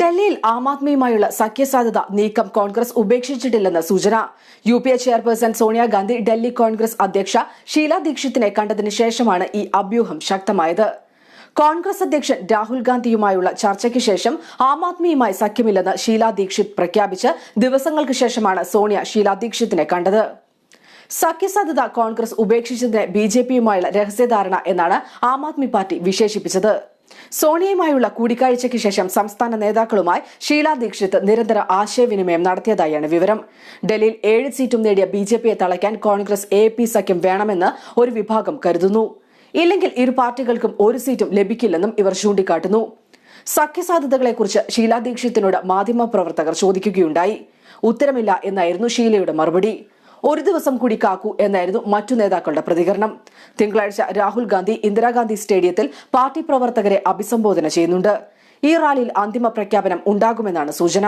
ഡൽഹിയിൽ ആം ആദ്മിയുമായുള്ള സഖ്യസാധ്യത നീക്കം കോൺഗ്രസ് ഉപേക്ഷിച്ചിട്ടില്ലെന്ന് സൂചന. U P A chairperson Sonia Gandhi Delhi Congress അധ്യക്ഷ ഷീല ദീക്ഷിത്തിനെ കണ്ടതിന് ശേഷമാണ് ഈ അഭ്യൂഹം ശക്തമായത്. കോൺഗ്രസ് അധ്യക്ഷൻ രാഹുൽ ഗാന്ധിയുമായുള്ള ചർച്ചയ്ക്ക് ശേഷം ആം ആദ്മിയുമായി സഖ്യമില്ലെന്ന് ഷീല ദീക്ഷിത് പ്രഖ്യാപിച്ച് ദിവസങ്ങൾക്ക് ശേഷമാണ് സോണിയ ഷീല ദീക്ഷിത്തിനെ കണ്ടത്. സഖ്യസാധ്യത കോൺഗ്രസ് ഉപേക്ഷിച്ചതിന് ബി ജെ പിയുമായുള്ള രഹസ്യധാരണ എന്നാണ് ആം ആദ്മി പാർട്ടി വിശേഷിപ്പിച്ചത്. സോണിയയുമായുള്ള കൂടിക്കാഴ്ചയ്ക്ക് ശേഷം സംസ്ഥാന നേതാക്കളുമായി ഷീല ദീക്ഷിത് നിരന്തര ആശയവിനിമയം നടത്തിയതായാണ് വിവരം. ഡൽഹിയിൽ ഏഴ് സീറ്റും നേടിയ ബി ജെ പിയെ തളയ്ക്കാൻ കോൺഗ്രസ് എ പി സഖ്യം വേണമെന്ന് ഒരു വിഭാഗം കരുതുന്നു. ഇല്ലെങ്കിൽ ഇരു പാർട്ടികൾക്കും ഒരു സീറ്റും ലഭിക്കില്ലെന്നും ഇവർ ചൂണ്ടിക്കാട്ടുന്നു. സഖ്യസാധ്യതകളെക്കുറിച്ച് ഷീല ദീക്ഷിത്തിനോട് മാധ്യമപ്രവർത്തകർ ചോദിക്കുകയുണ്ടായി. ഉത്തരമില്ല എന്നായിരുന്നു ഷീലയുടെ മറുപടി. ഒരു ദിവസം കൂടി കാക്കൂ എന്നായിരുന്നു മറ്റു നേതാക്കളുടെ പ്രതികരണം. തിങ്കളാഴ്ച രാഹുൽ ഗാന്ധി ഇന്ദിരാഗാന്ധി സ്റ്റേഡിയത്തിൽ പാർട്ടി പ്രവർത്തകരെ അഭിസംബോധന ചെയ്യുന്നുണ്ട്. ഈ റാലിയിൽ അന്തിമ പ്രഖ്യാപനം ഉണ്ടാകുമെന്നാണ് സൂചന.